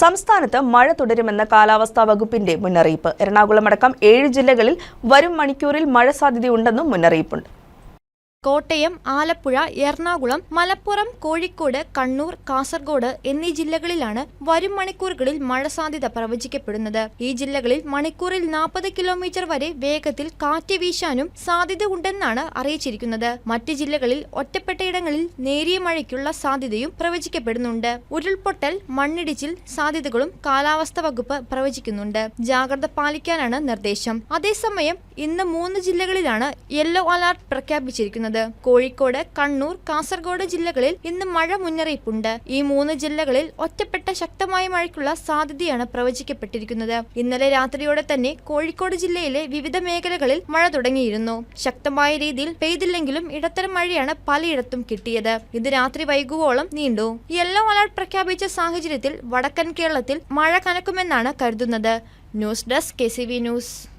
സംസ്ഥാനത്ത് മഴ തുടരുമെന്ന കാലാവസ്ഥാ വകുപ്പിന്റെ മുന്നറിയിപ്പ്. എറണാകുളം അടക്കം ഏഴ് ജില്ലകളിൽ വരും മണിക്കൂറിൽ മഴ സാധ്യതയുണ്ടെന്നും മുന്നറിയിപ്പുണ്ട്. കോട്ടയം ആലപ്പുഴ എറണാകുളം മലപ്പുറം കോഴിക്കോട് കണ്ണൂർ കാസർഗോഡ് എന്നീ ജില്ലകളിലാണ് വരും മണിക്കൂറുകളിൽ മഴ സാധ്യത പ്രവചിക്കപ്പെടുന്നത്. ഈ ജില്ലകളിൽ മണിക്കൂറിൽ നാൽപ്പത് കിലോമീറ്റർ വരെ വേഗത്തിൽ കാറ്റ് വീശാനും സാധ്യത ഉണ്ടെന്നാണ് അറിയിച്ചിരിക്കുന്നത്. മറ്റ് ജില്ലകളിൽ ഒറ്റപ്പെട്ടയിടങ്ങളിൽ നേരിയ മഴയ്ക്കുള്ള സാധ്യതയും പ്രവചിക്കപ്പെടുന്നുണ്ട്. ഉരുൾപൊട്ടൽ മണ്ണിടിച്ചിൽ സാധ്യതകളും കാലാവസ്ഥാ വകുപ്പ് പ്രവചിക്കുന്നുണ്ട്. ജാഗ്രത പാലിക്കാനാണ് നിർദ്ദേശം. അതേസമയം ഇന്ന് മൂന്ന് ജില്ലകളിലാണ് യെല്ലോ അലർട്ട് പ്രഖ്യാപിച്ചിരിക്കുന്നത്. കോഴിക്കോട് കണ്ണൂർ കാസർഗോഡ് ജില്ലകളിൽ ഇന്ന് മഴ മുന്നറിയിപ്പുണ്ട്. ഈ മൂന്ന് ജില്ലകളിൽ ഒറ്റപ്പെട്ട ശക്തമായ മഴയ്ക്കുള്ള സാധ്യതയാണ് പ്രവചിക്കപ്പെട്ടിരിക്കുന്നത്. ഇന്നലെ രാത്രിയോടെ തന്നെ കോഴിക്കോട് ജില്ലയിലെ വിവിധ മേഖലകളിൽ മഴ തുടങ്ങിയിരുന്നു. ശക്തമായ രീതിയിൽ പെയ്തില്ലെങ്കിലും ഇടത്തരം മഴയാണ് പലയിടത്തും കിട്ടിയത്. ഇത് രാത്രി വൈകുവോളം നീണ്ടു. യെല്ലോ അലർട്ട് പ്രഖ്യാപിച്ച സാഹചര്യത്തിൽ വടക്കൻ കേരളത്തിൽ മഴ കനക്കുമെന്നാണ് കരുതുന്നത്. News desk K news.